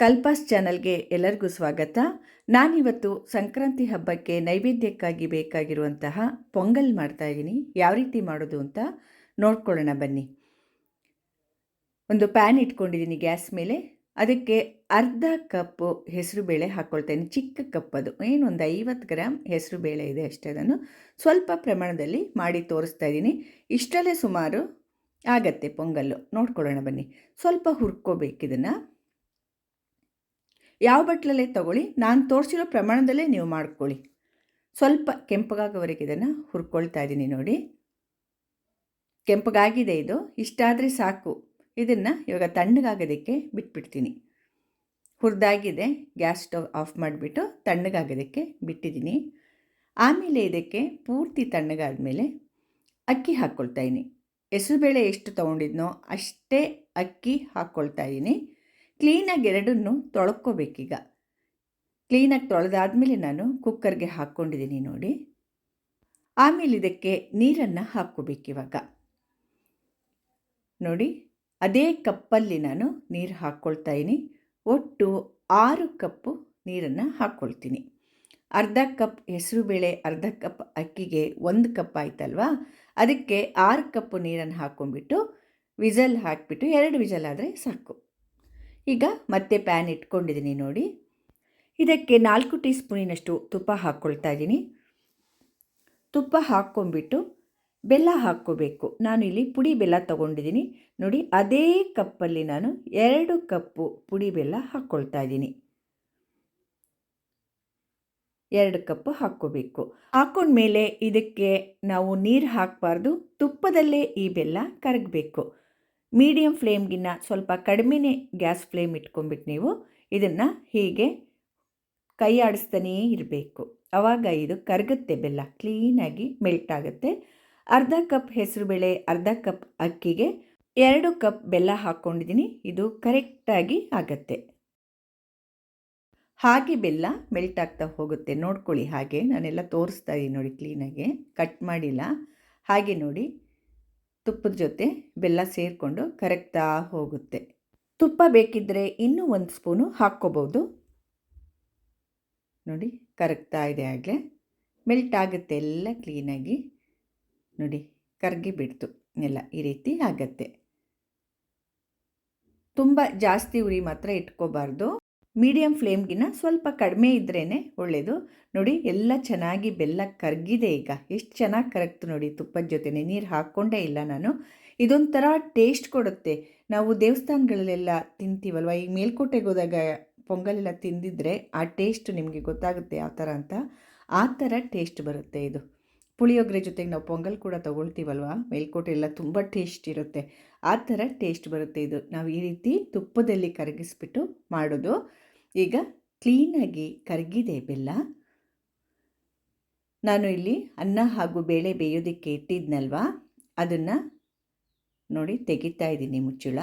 ಕಲ್ಪಾಸ್ ಚಾನಲ್ಗೆ ಎಲ್ಲರಿಗೂ ಸ್ವಾಗತ. ನಾನಿವತ್ತು ಸಂಕ್ರಾಂತಿ ಹಬ್ಬಕ್ಕೆ ನೈವೇದ್ಯಕ್ಕಾಗಿ ಬೇಕಾಗಿರುವಂತಹ ಪೊಂಗಲ್ ಮಾಡ್ತಾ ಇದ್ದೀನಿ. ಯಾವ ರೀತಿ ಮಾಡೋದು ಅಂತ ನೋಡ್ಕೊಳ್ಳೋಣ ಬನ್ನಿ. ಒಂದು ಪ್ಯಾನ್ ಇಟ್ಕೊಂಡಿದ್ದೀನಿ ಗ್ಯಾಸ್ ಮೇಲೆ. ಅದಕ್ಕೆ ಅರ್ಧ ಕಪ್ಪು ಹೆಸರುಬೇಳೆ ಹಾಕ್ಕೊಳ್ತೇನೆ ಚಿಕ್ಕ ಕಪ್ ಅದು. ಏನು ಒಂದು ಐವತ್ತು ಗ್ರಾಮ್ ಹೆಸರು ಬೇಳೆ ಇದೆ ಅಷ್ಟೇ ಅದನ್ನು ಸ್ವಲ್ಪ ಪ್ರಮಾಣದಲ್ಲಿ ಮಾಡಿ ತೋರಿಸ್ತಾ ಇದ್ದೀನಿ. ಇಷ್ಟಲ್ಲೇ ಸುಮಾರು ಆಗತ್ತೆ ಪೊಂಗಲ್ಲು. ನೋಡ್ಕೊಳ್ಳೋಣ ಬನ್ನಿ. ಸ್ವಲ್ಪ ಹುರ್ಕೋಬೇಕು ಇದನ್ನು. ಯಾವ ಬಟ್ಲಲ್ಲೇ ತಗೊಳ್ಳಿ, ನಾನು ತೋರಿಸಿರೋ ಪ್ರಮಾಣದಲ್ಲೇ ನೀವು ಮಾಡ್ಕೊಳ್ಳಿ. ಸ್ವಲ್ಪ ಕೆಂಪಗಾಗೋವರೆಗೆ ಇದನ್ನು ಹುರ್ಕೊಳ್ತಾ ಇದ್ದೀನಿ ನೋಡಿ. ಕೆಂಪಗಾಗಿದೆ ಇದು ಇಷ್ಟಾದರೆ ಸಾಕು. ಇದನ್ನು ಇವಾಗ ತಣ್ಣಗಾಗೋದಕ್ಕೆ ಬಿಟ್ಬಿಡ್ತೀನಿ. ಹುರಿದಾಗಿದೆ, ಗ್ಯಾಸ್ ಸ್ಟವ್ ಆಫ್ ಮಾಡಿಬಿಟ್ಟು ತಣ್ಣಗಾಗೋದಕ್ಕೆ ಬಿಟ್ಟಿದ್ದೀನಿ. ಆಮೇಲೆ ಇದಕ್ಕೆ ಪೂರ್ತಿ ತಣ್ಣಗಾದ ಮೇಲೆ ಅಕ್ಕಿ ಹಾಕ್ಕೊಳ್ತಾ ಇದ್ದೀನಿ. ಹೆಸರುಬೇಳೆ ಎಷ್ಟು ತೊಗೊಂಡಿದ್ನೋ ಅಷ್ಟೇ ಅಕ್ಕಿ ಹಾಕ್ಕೊಳ್ತಾ ಇದ್ದೀನಿ. ಕ್ಲೀನಾಗಿ ಎರಡನ್ನು ತೊಳ್ಕೊಬೇಕೀಗ. ಕ್ಲೀನಾಗಿ ತೊಳೆದಾದ್ಮೇಲೆ ನಾನು ಕುಕ್ಕರ್ಗೆ ಹಾಕ್ಕೊಂಡಿದ್ದೀನಿ ನೋಡಿ. ಆಮೇಲೆ ಇದಕ್ಕೆ ನೀರನ್ನು ಹಾಕ್ಕೋಬೇಕಿವಾಗ. ನೋಡಿ, ಅದೇ ಕಪ್ಪಲ್ಲಿ ನಾನು ನೀರು ಹಾಕ್ಕೊಳ್ತಾ ಇದ್ದೀನಿ. ಒಟ್ಟು ಆರು ಕಪ್ಪು ನೀರನ್ನು ಹಾಕ್ಕೊಳ್ತೀನಿ. ಅರ್ಧ ಕಪ್ ಹೆಸರುಬೇಳೆ ಅರ್ಧ ಕಪ್ ಅಕ್ಕಿಗೆ ಒಂದು ಕಪ್ ಆಯ್ತಲ್ವಾ? ಅದಕ್ಕೆ ಆರು ಕಪ್ಪು ನೀರನ್ನು ಹಾಕ್ಕೊಂಡ್ಬಿಟ್ಟು ವಿಸಲ್ ಹಾಕಿಬಿಟ್ಟು ಎರಡು ವಿಸಲ್ ಆದರೆ ಸಾಕು. ಈಗ ಮತ್ತೆ ಪ್ಯಾನ್ ಇಟ್ಕೊಂಡಿದ್ದೀನಿ ನೋಡಿ. ಇದಕ್ಕೆ ನಾಲ್ಕು ಟೀ ಸ್ಪೂನಿನಷ್ಟು ತುಪ್ಪ ಹಾಕ್ಕೊಳ್ತಾ ಇದ್ದೀನಿ. ತುಪ್ಪ ಹಾಕ್ಕೊಂಬಿಟ್ಟು ಬೆಲ್ಲ ಹಾಕ್ಕೋಬೇಕು. ನಾನು ಇಲ್ಲಿ ಪುಡಿ ಬೆಲ್ಲ ತೊಗೊಂಡಿದ್ದೀನಿ. ನೋಡಿ, ಅದೇ ಕಪ್ಪಲ್ಲಿ ನಾನು ಎರಡು ಕಪ್ಪು ಪುಡಿ ಬೆಲ್ಲ ಹಾಕ್ಕೊಳ್ತಾ ಇದ್ದೀನಿ. ಎರಡು ಕಪ್ಪು ಹಾಕ್ಕೋಬೇಕು. ಹಾಕ್ಕೊಂಡ್ಮೇಲೆ ಇದಕ್ಕೆ ನಾವು ನೀರು ಹಾಕಬಾರ್ದು. ತುಪ್ಪದಲ್ಲೇ ಈ ಬೆಲ್ಲ ಕರಗಬೇಕು. ಮೀಡಿಯಮ್ ಫ್ಲೇಮ್ಗಿನ್ನ ಸ್ವಲ್ಪ ಕಡಿಮೆನೇ ಗ್ಯಾಸ್ ಫ್ಲೇಮ್ ಇಟ್ಕೊಂಡ್ಬಿಟ್ಟು ನೀವು ಇದನ್ನು ಹೀಗೆ ಕೈ ಆಡಿಸ್ತಾನೇ ಇರಬೇಕು. ಆವಾಗ ಇದು ಕರಗುತ್ತೆ ಬೆಲ್ಲ, ಕ್ಲೀನಾಗಿ ಮೆಲ್ಟ್ ಆಗುತ್ತೆ. ಅರ್ಧ ಕಪ್ ಹೆಸರುಬೇಳೆ, ಅರ್ಧ ಕಪ್ ಅಕ್ಕಿಗೆ ಎರಡು ಕಪ್ ಬೆಲ್ಲ ಹಾಕ್ಕೊಂಡಿದ್ದೀನಿ ಇದು ಕರೆಕ್ಟಾಗಿ ಆಗತ್ತೆ. ಹಾಗೆ ಬೆಲ್ಲ ಮೆಲ್ಟ್ ಆಗ್ತಾ ಹೋಗುತ್ತೆ. ನೋಡ್ಕೊಳ್ಳಿ ಹಾಗೆ, ನಾನೆಲ್ಲ ತೋರಿಸ್ತಾ ಇದ್ದೀನಿ ನೋಡಿ ಕ್ಲೀನಾಗಿ, ಕಟ್ ಮಾಡಿಲ್ಲ. ಹಾಗೆ ನೋಡಿ. ತುಪ್ಪದ ಜೊತೆ ಬೆಲ್ಲ ಸೇರಿಕೊಂಡು ಕರಗ್ತಾ ಹೋಗುತ್ತೆ. ತುಪ್ಪ ಬೇಕಿದ್ದರೆ ಇನ್ನೂ ಒಂದು ಸ್ಪೂನು ಹಾಕ್ಕೋಬೋದು. ನೋಡಿ, ಕರಗ್ತಾ ಇದೆ ಆಗಲೇ. ಮೆಲ್ಟ್ ಆಗುತ್ತೆ ಎಲ್ಲ ಕ್ಲೀನಾಗಿ ನೋಡಿ, ಕರಗಿ ಬಿಡ್ತು. ಎಲ್ಲ ಈ ರೀತಿ ಆಗತ್ತೆ. ತುಂಬ ಜಾಸ್ತಿ ಉರಿ ಮಾತ್ರ ಇಟ್ಕೋಬಾರ್ದು. ಮೀಡಿಯಮ್ ಫ್ಲೇಮ್ಗಿನ ಸ್ವಲ್ಪ ಕಡಿಮೆ ಇದ್ರೇ ಒಳ್ಳೆಯದು ನೋಡಿ, ಎಲ್ಲ ಚೆನ್ನಾಗಿ ಬೆಲ್ಲ ಕರಗಿದೆ ಈಗ. ಎಷ್ಟು ಚೆನ್ನಾಗಿ ಕರಗ್ತು ನೋಡಿ, ತುಪ್ಪದ ಜೊತೆನೆ. ನೀರು ಹಾಕ್ಕೊಂಡೇ ಇಲ್ಲ ನಾನು. ಇದೊಂಥರ ಟೇಸ್ಟ್ ಕೊಡುತ್ತೆ. ನಾವು ದೇವಸ್ಥಾನಗಳಲ್ಲೆಲ್ಲ ತಿಂತೀವಲ್ವ? ಈಗ ಮೇಲ್ಕೋಟೆಗೆ ಹೋದಾಗ ಪೊಂಗಲೆಲ್ಲ ತಿಂದಿದ್ರೆ ಆ ಟೇಸ್ಟ್ ನಿಮಗೆ ಗೊತ್ತಾಗುತ್ತೆ ಯಾವ ಥರ ಅಂತ. ಆ ಥರ ಟೇಸ್ಟ್ ಬರುತ್ತೆ ಇದು. ಪುಳಿಯೋಗರೆ ಜೊತೆಗೆ ನಾವು ಪೊಂಗಲ್ ಕೂಡ ತೊಗೊಳ್ತೀವಲ್ವ? ಮೇಲ್ಕೋಟೆ ಎಲ್ಲ ತುಂಬ ಟೇಸ್ಟ್ ಇರುತ್ತೆ. ಆ ಥರ ಟೇಸ್ಟ್ ಬರುತ್ತೆ ಇದು. ನಾವು ಈ ರೀತಿ ತುಪ್ಪದಲ್ಲಿ ಕರಗಿಸ್ಬಿಟ್ಟು ಮಾಡೋದು. ಈಗ ಕ್ಲೀನಾಗಿ ಕರಗಿದೆ ಬೆಲ್ಲ. ನಾನು ಇಲ್ಲಿ ಅನ್ನ ಹಾಗೂ ಬೇಳೆ ಬೇಯೋದಕ್ಕೆ ಇಟ್ಟಿದ್ನಲ್ವಾ? ಅದನ್ನು ನೋಡಿ ತೆಗಿತಾ ಇದ್ದೀನಿ ಮುಚ್ಚುಳ.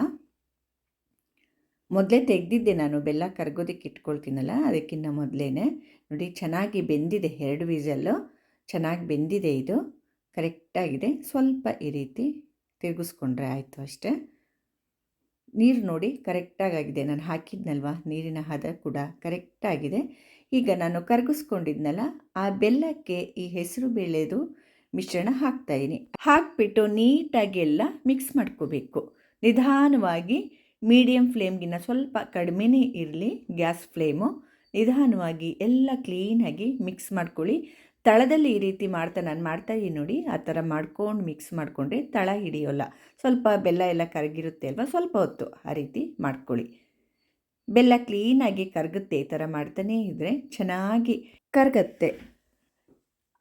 ಮೊದಲೇ ತೆಗೆದಿದ್ದೆ ನಾನು, ಬೆಲ್ಲ ಕರಗೋದಕ್ಕೆ ಇಟ್ಕೊಳ್ತೀನಲ್ಲ ಅದಕ್ಕಿಂತ ಮೊದಲೇ ನೋಡಿ, ಚೆನ್ನಾಗಿ ಬೆಂದಿದೆ, ಎರಡು ವೀಸಲ್ಲು ಚೆನ್ನಾಗಿ ಬೆಂದಿದೆ ಇದು. ಕರೆಕ್ಟಾಗಿದೆ. ಸ್ವಲ್ಪ ಈ ರೀತಿ ತಿರುಗಿಸ್ಕೊಂಡ್ರೆ ಆಯಿತು ಅಷ್ಟೇ. ನೀರು ನೋಡಿ ಕರೆಕ್ಟಾಗಿದೆ ನಾನು ಹಾಕಿದ್ನಲ್ವ? ನೀರಿನ ಹದ ಕೂಡ ಕರೆಕ್ಟಾಗಿದೆ. ಈಗ ನಾನು ಕರಗಿಸ್ಕೊಂಡಿದ್ನಲ್ಲ, ಆ ಬೆಲ್ಲಕ್ಕೆ ಈ ಹೆಸರು ಬೇಳೆದು ಮಿಶ್ರಣ ಹಾಕ್ತಾಯಿದ್ದೀನಿ ಹಾಕಿಬಿಟ್ಟು ನೀಟಾಗಿ ಎಲ್ಲ ಮಿಕ್ಸ್ ಮಾಡ್ಕೋಬೇಕು. ನಿಧಾನವಾಗಿ ಮೀಡಿಯಮ್ ಫ್ಲೇಮ್ಗಿನ್ನ ಸ್ವಲ್ಪ ಕಡಿಮೆನೇ ಇರಲಿ ಗ್ಯಾಸ್ ಫ್ಲೇಮು. ನಿಧಾನವಾಗಿ ಎಲ್ಲ ಕ್ಲೀನಾಗಿ ಮಿಕ್ಸ್ ಮಾಡ್ಕೊಳ್ಳಿ. ತಳದಲ್ಲಿ ಈ ರೀತಿ ಮಾಡ್ತಾ ನಾನು ಮಾಡ್ತಾ ಇದ್ದೀನಿ ನೋಡಿ, ಆ ಥರ ಮಾಡ್ಕೊಂಡು ಮಿಕ್ಸ್ ಮಾಡಿಕೊಂಡ್ರೆ ತಳ ಹಿಡಿಯೋಲ್ಲ. ಸ್ವಲ್ಪ ಬೆಲ್ಲ ಎಲ್ಲ ಕರಗಿರುತ್ತೆ ಅಲ್ವಾ? ಸ್ವಲ್ಪ ಹೊತ್ತು ಆ ರೀತಿ ಮಾಡ್ಕೊಳ್ಳಿ. ಬೆಲ್ಲ ಕ್ಲೀನಾಗಿ ಕರಗುತ್ತೆ, ಈ ಥರ ಮಾಡ್ತಾನೇ ಇದ್ದರೆ ಚೆನ್ನಾಗಿ ಕರಗತ್ತೆ.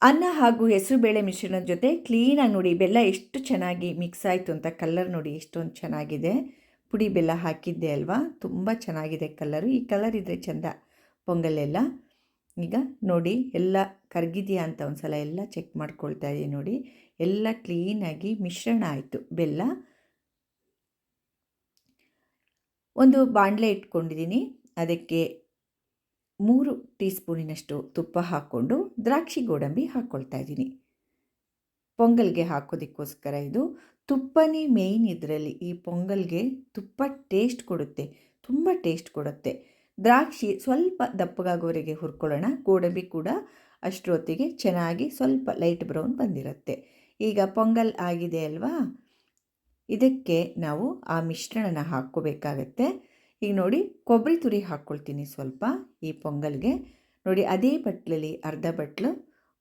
ಅನ್ನ ಹಾಗೂ ಹೆಸರು ಬೇಳೆ ಮಿಶ್ರಣದ ಜೊತೆ ಕ್ಲೀನಾಗಿ ನೋಡಿ, ಬೆಲ್ಲ ಎಷ್ಟು ಚೆನ್ನಾಗಿ ಮಿಕ್ಸ್ ಆಯಿತು ಅಂತ ಕಲರ್ ನೋಡಿ, ಎಷ್ಟೊಂದು ಚೆನ್ನಾಗಿದೆ. ಪುಡಿ ಬೆಲ್ಲ ಹಾಕಿದ್ದೆ ಅಲ್ವಾ? ತುಂಬ ಚೆನ್ನಾಗಿದೆ ಕಲರು ಈ ಕಲರ್ ಇದ್ದರೆ ಚೆಂದ, ಪೊಂಗಲೆಲ್ಲ. ಈಗ ನೋಡಿ ಎಲ್ಲ ಕರಗಿದೆಯಾ ಅಂತ ಒಂದು ಸಲ ಎಲ್ಲ ಚೆಕ್ ಮಾಡ್ಕೊಳ್ತಾ ಇದ್ದೀನಿ ನೋಡಿ. ಎಲ್ಲ ಕ್ಲೀನಾಗಿ ಮಿಶ್ರಣ ಆಯಿತು. ಬೆಲ್ಲ. ಒಂದು ಬಾಣಲೆ ಇಟ್ಕೊಂಡಿದ್ದೀನಿ. ಅದಕ್ಕೆ ಮೂರು ಟೀ ಸ್ಪೂನಿನಷ್ಟು ತುಪ್ಪ ಹಾಕ್ಕೊಂಡು ದ್ರಾಕ್ಷಿ ಗೋಡಂಬಿ ಹಾಕ್ಕೊಳ್ತಾ ಇದ್ದೀನಿ. ಪೊಂಗಲ್ಗೆ ಹಾಕೋದಕ್ಕೋಸ್ಕರ ಇದು. ತುಪ್ಪನೇ ಮೇಯ್ನ್ ಇದರಲ್ಲಿ ಈ ಪೊಂಗಲ್ಗೆ ತುಪ್ಪ ಟೇಸ್ಟ್ ಕೊಡುತ್ತೆ. ತುಂಬ ಟೇಸ್ಟ್ ಕೊಡುತ್ತೆ. ದ್ರಾಕ್ಷಿ ಸ್ವಲ್ಪ ದಪ್ಪಗಾಗೋವರೆಗೆ ಹುರ್ಕೊಳ್ಳೋಣ. ಗೋಡಂಬಿ ಕೂಡ ಅಷ್ಟರೊತ್ತಿಗೆ ಚೆನ್ನಾಗಿ ಸ್ವಲ್ಪ ಲೈಟ್ ಬ್ರೌನ್ ಬಂದಿರುತ್ತೆ. ಈಗ ಪೊಂಗಲ್ ಆಗಿದೆ ಅಲ್ವಾ? ಇದಕ್ಕೆ ನಾವು ಆ ಮಿಶ್ರಣನ ಹಾಕ್ಕೋಬೇಕಾಗತ್ತೆ. ಈಗ ನೋಡಿ, ಕೊಬ್ಬರಿ ತುರಿ ಹಾಕ್ಕೊಳ್ತೀನಿ ಸ್ವಲ್ಪ ಈ ಪೊಂಗಲ್ಗೆ. ನೋಡಿ, ಅದೇ ಬಟ್ಲಲ್ಲಿ, ಅರ್ಧ ಬಟ್ಲು,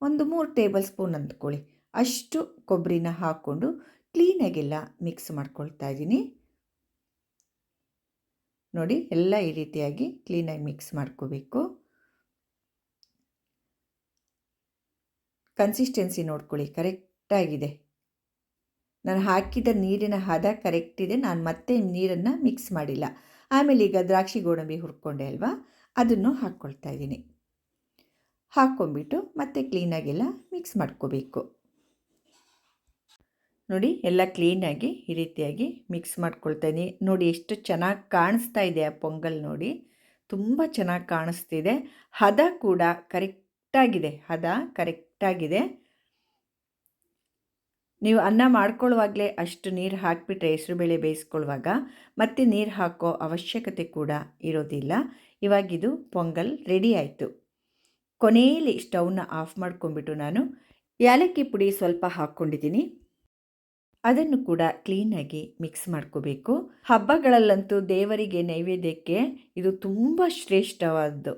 ಒಂದು ಮೂರು ಟೇಬಲ್ ಸ್ಪೂನ್ ಅಂದ್ಕೊಳ್ಳಿ. ಅಷ್ಟು ಕೊಬ್ಬರಿನ ಹಾಕ್ಕೊಂಡು ಕ್ಲೀನಾಗೆಲ್ಲ ಮಿಕ್ಸ್ ಮಾಡ್ಕೊಳ್ತಾ ಇದ್ದೀನಿ. ನೋಡಿ ಎಲ್ಲ ಈ ರೀತಿಯಾಗಿ ಕ್ಲೀನಾಗಿ ಮಿಕ್ಸ್ ಮಾಡ್ಕೋಬೇಕು. ಕನ್ಸಿಸ್ಟೆನ್ಸಿ ನೋಡ್ಕೊಳ್ಳಿ, ಕರೆಕ್ಟಾಗಿದೆ. ನಾನು ಹಾಕಿದ ನೀರಿನ ಹದ ಕರೆಕ್ಟ್ ಇದೆ ನಾನು ಮತ್ತೆ ನೀರನ್ನು ಮಿಕ್ಸ್ ಮಾಡಿಲ್ಲ. ಆಮೇಲೆ ಈಗ ದ್ರಾಕ್ಷಿ ಗೋಡಂಬಿ ಹುರ್ಕೊಂಡೆ ಅಲ್ವಾ? ಅದನ್ನು ಹಾಕ್ಕೊಳ್ತಾ ಇದ್ದೀನಿ. ಹಾಕ್ಕೊಂಬಿಟ್ಟು ಮತ್ತೆ ಕ್ಲೀನಾಗೆಲ್ಲ ಮಿಕ್ಸ್ ಮಾಡ್ಕೋಬೇಕು. ನೋಡಿ, ಎಲ್ಲ ಕ್ಲೀನಾಗಿ ಈ ರೀತಿಯಾಗಿ ಮಿಕ್ಸ್ ಮಾಡ್ಕೊಳ್ತಾಯಿದ್ದೀನಿ ನೋಡಿ, ಎಷ್ಟು ಚೆನ್ನಾಗಿ ಕಾಣಿಸ್ತಾ ಇದೆ ಆ ಪೊಂಗಲ್ ನೋಡಿ. ತುಂಬ ಚೆನ್ನಾಗಿ ಕಾಣಿಸ್ತಿದೆ. ಹದ ಕೂಡ ಕರೆಕ್ಟಾಗಿದೆ ಹದ ಕರೆಕ್ಟಾಗಿದೆ ನೀವು ಅನ್ನ ಮಾಡ್ಕೊಳ್ಳುವಾಗಲೇ ಅಷ್ಟು ನೀರು ಹಾಕಿಬಿಟ್ರೆ ಹೆಸರುಬೇಳೆ ಬೇಯಿಸ್ಕೊಳ್ಳುವಾಗ ಮತ್ತೆ ನೀರು ಹಾಕೋ ಅವಶ್ಯಕತೆ ಕೂಡ ಇರೋದಿಲ್ಲ. ಇವಾಗಿದು ಪೊಂಗಲ್ ರೆಡಿ ಆಯಿತು. ಕೊನೆಯಲ್ಲಿ ಸ್ಟವ್ನ ಆಫ್ ಮಾಡ್ಕೊಂಡ್ಬಿಟ್ಟು ನಾನು ಏಲಕ್ಕಿ ಪುಡಿ ಸ್ವಲ್ಪ ಹಾಕ್ಕೊಂಡಿದ್ದೀನಿ. ಅದನ್ನು ಕೂಡ ಕ್ಲೀನಾಗಿ ಮಿಕ್ಸ್ ಮಾಡ್ಕೋಬೇಕು. ಹಬ್ಬಗಳಲ್ಲಂತೂ ದೇವರಿಗೆ ನೈವೇದ್ಯಕ್ಕೆ ಇದು ತುಂಬ ಶ್ರೇಷ್ಠವಾದ್ದು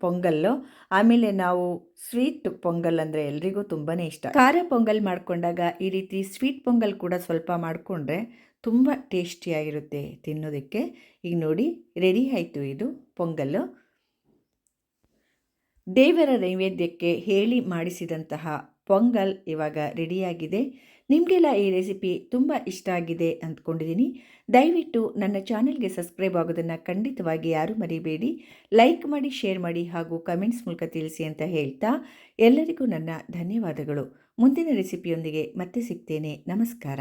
ಪೊಂಗಲ್ಲು. ಆಮೇಲೆ ನಾವು ಸ್ವೀಟ್ ಪೊಂಗಲ್ ಅಂದರೆ ಎಲ್ರಿಗೂ ತುಂಬಾ ಇಷ್ಟ. ಖಾರ ಪೊಂಗಲ್ ಮಾಡಿಕೊಂಡಾಗ ಈ ರೀತಿ ಸ್ವೀಟ್ ಪೊಂಗಲ್ ಕೂಡ ಸ್ವಲ್ಪ ಮಾಡಿಕೊಂಡ್ರೆ ತುಂಬ ಟೇಸ್ಟಿಯಾಗಿರುತ್ತೆ ತಿನ್ನೋದಕ್ಕೆ. ಈಗ ನೋಡಿ ರೆಡಿ ಆಯಿತು ಇದು ಪೊಂಗಲ್ಲು. ದೇವರ ನೈವೇದ್ಯಕ್ಕೆ ಹೇಳಿ ಮಾಡಿಸಿದಂತಹ ಪೊಂಗಲ್ ಇವಾಗ ರೆಡಿಯಾಗಿದೆ ನಿಮಗೆಲ್ಲ ಈ ರೆಸಿಪಿ ತುಂಬ ಇಷ್ಟ ಆಗಿದೆ ಅಂದ್ಕೊಂಡಿದ್ದೀನಿ. ದಯವಿಟ್ಟು ನನ್ನ ಚಾನೆಲ್ಗೆ ಸಬ್ಸ್ಕ್ರೈಬ್ ಆಗೋದನ್ನು ಖಂಡಿತವಾಗಿ ಯಾರೂ ಮರಿಬೇಡಿ. ಲೈಕ್ ಮಾಡಿ, ಶೇರ್ ಮಾಡಿ ಹಾಗೂ ಕಮೆಂಟ್ಸ್ ಮೂಲಕ ತಿಳಿಸಿ ಅಂತ ಹೇಳ್ತಾ ಎಲ್ಲರಿಗೂ ನನ್ನ ಧನ್ಯವಾದಗಳು. ಮುಂದಿನ ರೆಸಿಪಿಯೊಂದಿಗೆ ಮತ್ತೆ ಸಿಗ್ತೇನೆ. ನಮಸ್ಕಾರ.